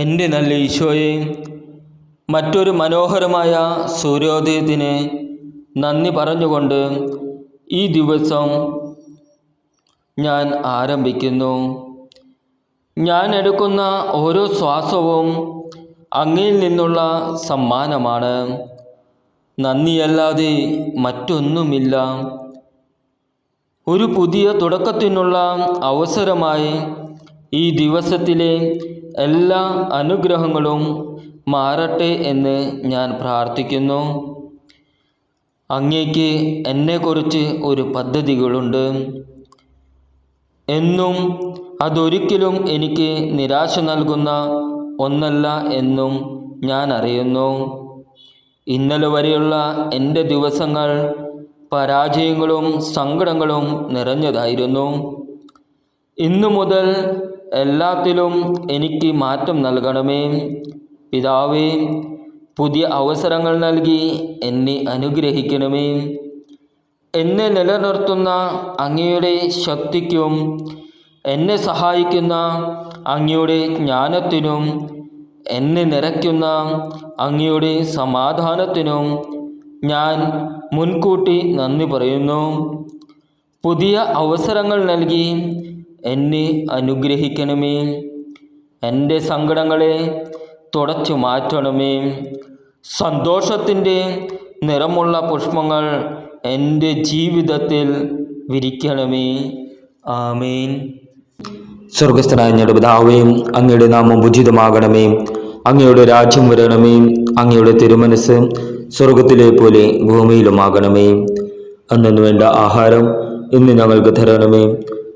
എന്റെ നല്ല ഈശോയെ മറ്റൊരു മനോഹരമായ സൂര്യോദയത്തിന് നന്ദി പറഞ്ഞുകൊണ്ട് ഈ ദിവസം ഞാൻ ആരംഭിക്കുന്നു. ഞാൻ എടുക്കുന്ന ഓരോ ശ്വാസവും അങ്ങയിൽ നിന്നുള്ള സമ്മാനമാണ്. നന്ദിയല്ലാതെ മറ്റൊന്നുമില്ല. ഒരു പുതിയ തുടക്കത്തിനുള്ള അവസരമായി ഈ ദിവസത്തിലെ എല്ലാ അനുഗ്രഹങ്ങളും മാറട്ടെ എന്ന് ഞാൻ പ്രാർത്ഥിക്കുന്നു. അങ്ങേക്ക് എന്നെക്കുറിച്ച് ഒരു പദ്ധതികളുണ്ട്. എന്നും അതൊരിക്കലും എനിക്ക് നിരാശ നൽകുന്ന ഒന്നല്ല എന്നും ഞാൻ അറിയുന്നു. ഇന്നലെ വരെയുള്ള എന്റെ ദിവസങ്ങൾ പരാജയങ്ങളും സങ്കടങ്ങളും നിറഞ്ഞതായിരുന്നു. ഇന്നു മുതൽ എല്ലാത്തിലും എനിക്ക് മാറ്റം നൽകണമേ. പിതാവേ പുതിയ അവസരങ്ങൾ നൽകി എന്നെ അനുഗ്രഹിക്കണമേ. എന്നെ നിലനിർത്തുന്ന അങ്ങയുടെ ശക്തിക്കും എന്നെ സഹായിക്കുന്ന അങ്ങയുടെ ജ്ഞാനത്തിനും എന്നെ നിറയ്ക്കുന്ന അങ്ങയുടെ സമാധാനത്തിനും ഞാൻ മുൻകൂട്ടി നന്ദി പറയുന്നു. പുതിയ അവസരങ്ങൾ നൽകി എന്നെ അനുഗ്രഹിക്കണമേ. എന്റെ സങ്കടങ്ങളെ തുടച്ചു മാറ്റണമേ. സന്തോഷത്തിന്റെ നിറമുള്ള പുഷ്പങ്ങൾ എന്റെ ജീവിതത്തിൽ വിരിക്കണമേ. ആമേൻ. സ്വർഗസ്ഥനായ ഞങ്ങളുടെ പിതാവേയും അങ്ങയുടെ നാമം ഉചിതമാകണമേ. അങ്ങയുടെ രാജ്യം വരണമേ. അങ്ങയുടെ തിരുമനസ് സ്വർഗത്തിലെ പോലെ ഭൂമിയിലുമാകണമേ. അന്നു വേണ്ട ആഹാരം ഇന്ന് ഞങ്ങൾക്ക് തരണമേ.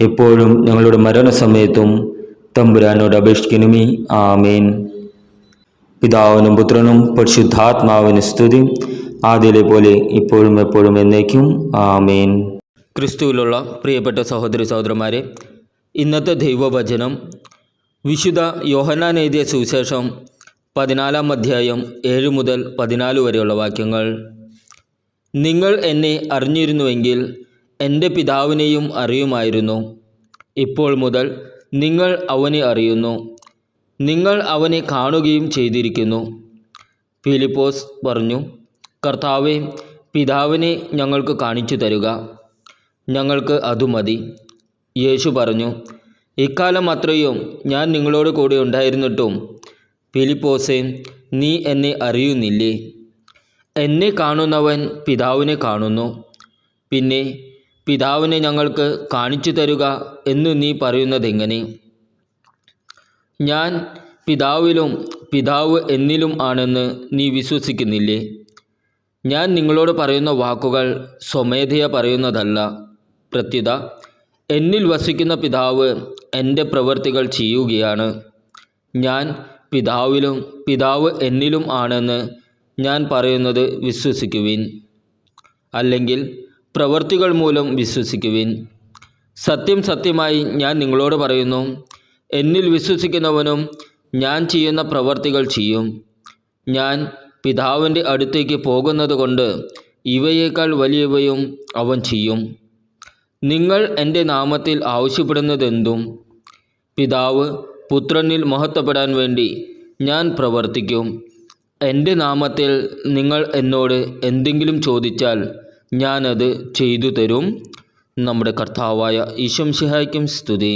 എപ്പോഴും ഞങ്ങളുടെ മരണസമയത്തും തമ്പുരാനോട് അപേക്ഷിക്കണമേ. ആമേൻ. പിതാവിനും പുത്രനും പരിശുദ്ധാത്മാവിന് സ്തുതി. ആദ്യയിലെ പോലെ ഇപ്പോഴും എപ്പോഴും എന്നേക്കും. ആമേൻ. ക്രിസ്തുവിലുള്ള പ്രിയപ്പെട്ട സഹോദരി സഹോദരന്മാരെ ഇന്നത്തെ ദൈവവചനം വിശുദ്ധ യോഹന്നാൻ എഴുതിയ സുവിശേഷം പതിനാലാം അധ്യായം ഏഴ് മുതൽ പതിനാല് വരെയുള്ള വാക്യങ്ങൾ. നിങ്ങൾ എന്നെ അറിഞ്ഞിരുന്നുവെങ്കിൽ എന്റെ പിതാവിനെയും അറിയുമായിരുന്നു. ഇപ്പോൾ മുതൽ നിങ്ങൾ അവനെ അറിയുന്നു. നിങ്ങൾ അവനെ കാണുകയും ചെയ്തിരിക്കുന്നു. ഫിലിപ്പോസ് പറഞ്ഞു കർത്താവെ പിതാവിനെ ഞങ്ങൾക്ക് കാണിച്ചു തരുക. ഞങ്ങൾക്ക് അതു മതി. യേശു പറഞ്ഞു ഇക്കാലം അത്രയും ഞാൻ നിങ്ങളോട് കൂടെ ഉണ്ടായിരുന്നിട്ടും ഫിലിപ്പോസെ നീ എന്നെ അറിയുന്നില്ലേ? എന്നെ കാണുന്നവൻ പിതാവിനെ കാണുന്നു. പിന്നെ പിതാവിനെ ഞങ്ങൾക്ക് കാണിച്ചു തരുക എന്ന് നീ പറയുന്നതെങ്ങനെ? ഞാൻ പിതാവിലും പിതാവ് എന്നിലും ആണെന്ന് നീ വിശ്വസിക്കുന്നില്ലേ? ഞാൻ നിങ്ങളോട് പറയുന്ന വാക്കുകൾ സ്വമേധയ പറയുന്നതല്ല. പ്രത്യുത എന്നിൽ വസിക്കുന്ന പിതാവ് എന്റെ പ്രവൃത്തികൾ ചെയ്യുകയാണ്. ഞാൻ പിതാവിലും പിതാവ് എന്നിലും ആണെന്ന് ഞാൻ പറയുന്നത് വിശ്വസിക്കുവിൻ. അല്ലെങ്കിൽ പ്രവൃത്തികൾ മൂലം വിശ്വസിക്കുവിൻ. സത്യം സത്യമായി ഞാൻ നിങ്ങളോട് പറയുന്നു. എന്നിൽ വിശ്വസിക്കുന്നവനും ഞാൻ ചെയ്യുന്ന പ്രവർത്തികൾ ചെയ്യും. ഞാൻ പിതാവിന്റെ അടുത്തേക്ക് പോകുന്നത് കൊണ്ട് ഇവയേക്കാൾ വലിയവയും അവൻ ചെയ്യും. നിങ്ങൾ എന്റെ നാമത്തിൽ ആവശ്യപ്പെടുന്നതെന്തും. പിതാവ് പുത്രനിൽ മഹത്വപ്പെടാൻ വേണ്ടി ഞാൻ പ്രവർത്തിക്കും. എന്റെ നാമത്തിൽ നിങ്ങൾ എന്നോട് എന്തെങ്കിലും ചോദിച്ചാൽ ഞാനത് ചെയ്തു തരും. നമ്മുടെ കർത്താവായ ഈശംഷിഹായ്ക്കും സ്തുതി.